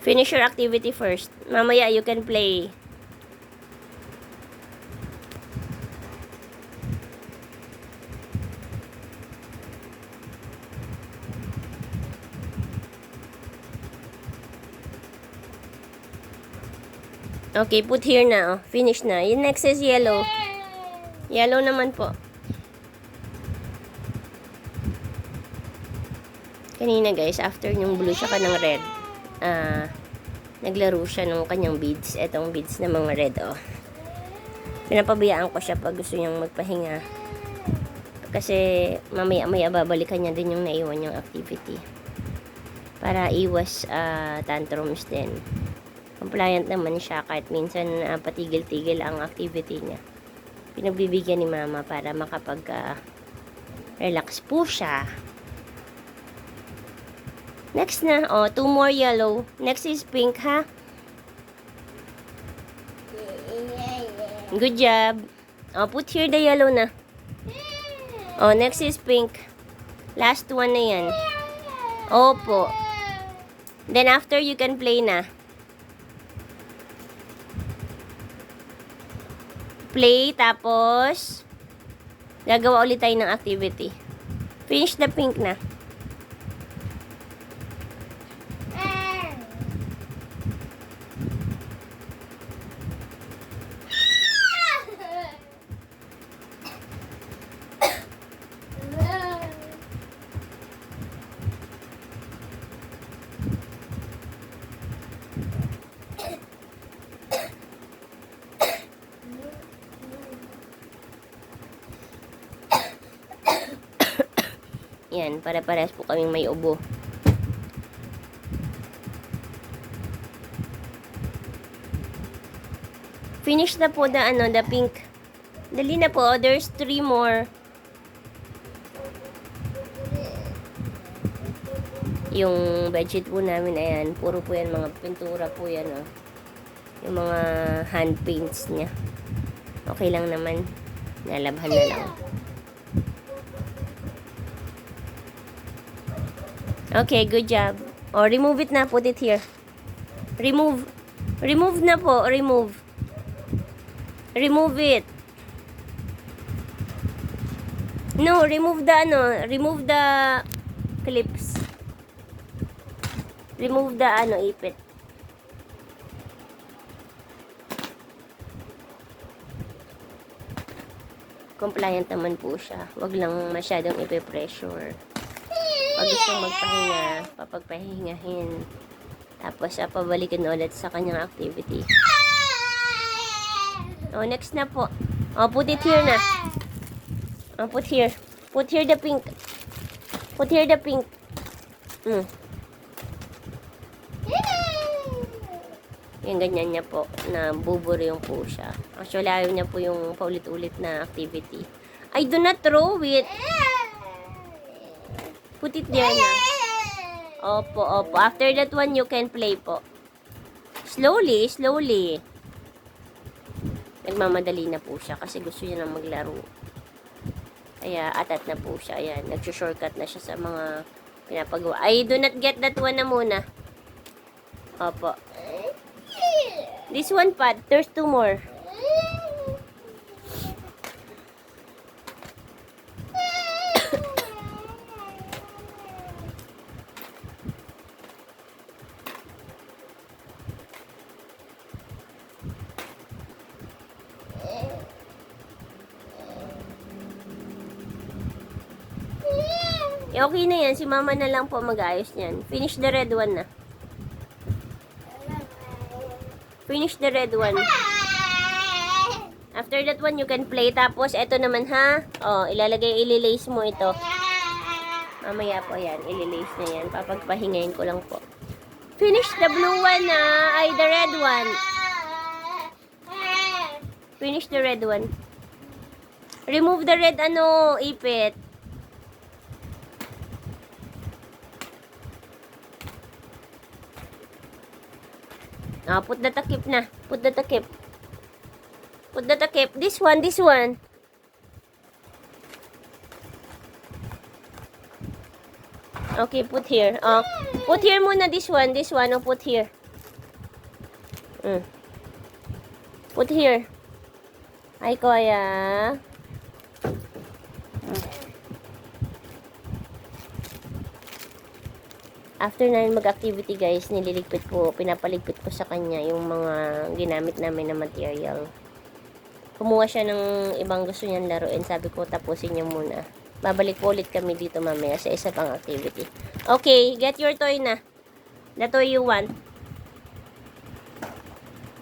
Finish your activity first. Mamaya, you can play. Okay, put here na. Oh. Finish na. Yung next is yellow. Yellow naman po. Kanina guys, after yung blue siya ng red, ah, naglaro siya ng kanyang beads. Etong beads na mga red, oh. Pinapabayaan ko siya pag gusto niyang magpahinga. Kasi mamaya-maya babalikan niya din yung naiwan niyang activity. Para iwas ah, tantrums din. Compliant naman siya kahit minsan ah, patigil-tigil ang activity niya. Pinagbibigyan ni mama para makapag ah, relax po siya. Next na, oh, two more yellow. Next is pink, ha? Good job. Oh, put here the yellow na. Oh, next is pink. Last one na yan. Opo. Then after, you can play na. Play, tapos, gagawa ulit tayo ng activity. Finish the pink na. Yan, pare-parehas po kaming may ubo. Finish na po the, ano, the pink. Dali na po, there's three more. Yung bedsheet po namin, ayan, puro po yan, mga pintura po yan, oh. Yung mga hand paints niya. Okay lang naman. Nalabhan na lang. Okay, good job. O, remove it na. Put it here. Remove. Remove na po. Remove. Remove it. No, remove the ano. Remove the clips. Remove the ano, ipit. Compliant naman po siya. Wag lang masyadong ipe-pressure. Pag gusto magpahinga, papagpahingahin. Tapos, uh, pabalikin ulit sa kanyang activity. Oh, next na po. Oh, put it here na. Oh, put here. Put here the pink. Put here the pink. Hmm. Yung ganyan niya po, na buburyong po siya. Actually, ayaw niya po yung paulit-ulit na activity. I do not throw it. Put it there na. Opo, opo. After that one, you can play po. Slowly, slowly. Nagmamadali na po siya kasi gusto niya na maglaro. Kaya atat na po siya. Ayan, nag-shortcut na siya sa mga pinapagawa. I do not get that one na muna. Opo. This one, Pat. There's two more. Eh, okay na yan. Si mama na lang po mag-ayos niyan. Finish the red one na. Finish the red one. After that one, you can play. Tapos, eto naman ha. Oh, ilalagay, ililace mo ito. Mamaya po yan. Ililace na yan. Papagpahingayin ko lang po. Finish the blue one na. Ay, the red one. Finish the red one. Remove the red, ano, ipit. Ah, put the takip na. Put the takip. Put the takip. This one, this one. Okay, put here. Oh, put here muna this one, this one. Oh, put here. Mm. Put here. Hi, Kuya. After namin mag-activity guys, nililigpit ko, pinapaligpit ko sa kanya yung mga ginamit namin na material. Kumuha siya ng ibang gusto niyang laruin. Sabi ko, tapusin niyo muna. Babalik po ulit kami dito mamaya sa isa pang activity. Okay, get your toy na. The toy you want.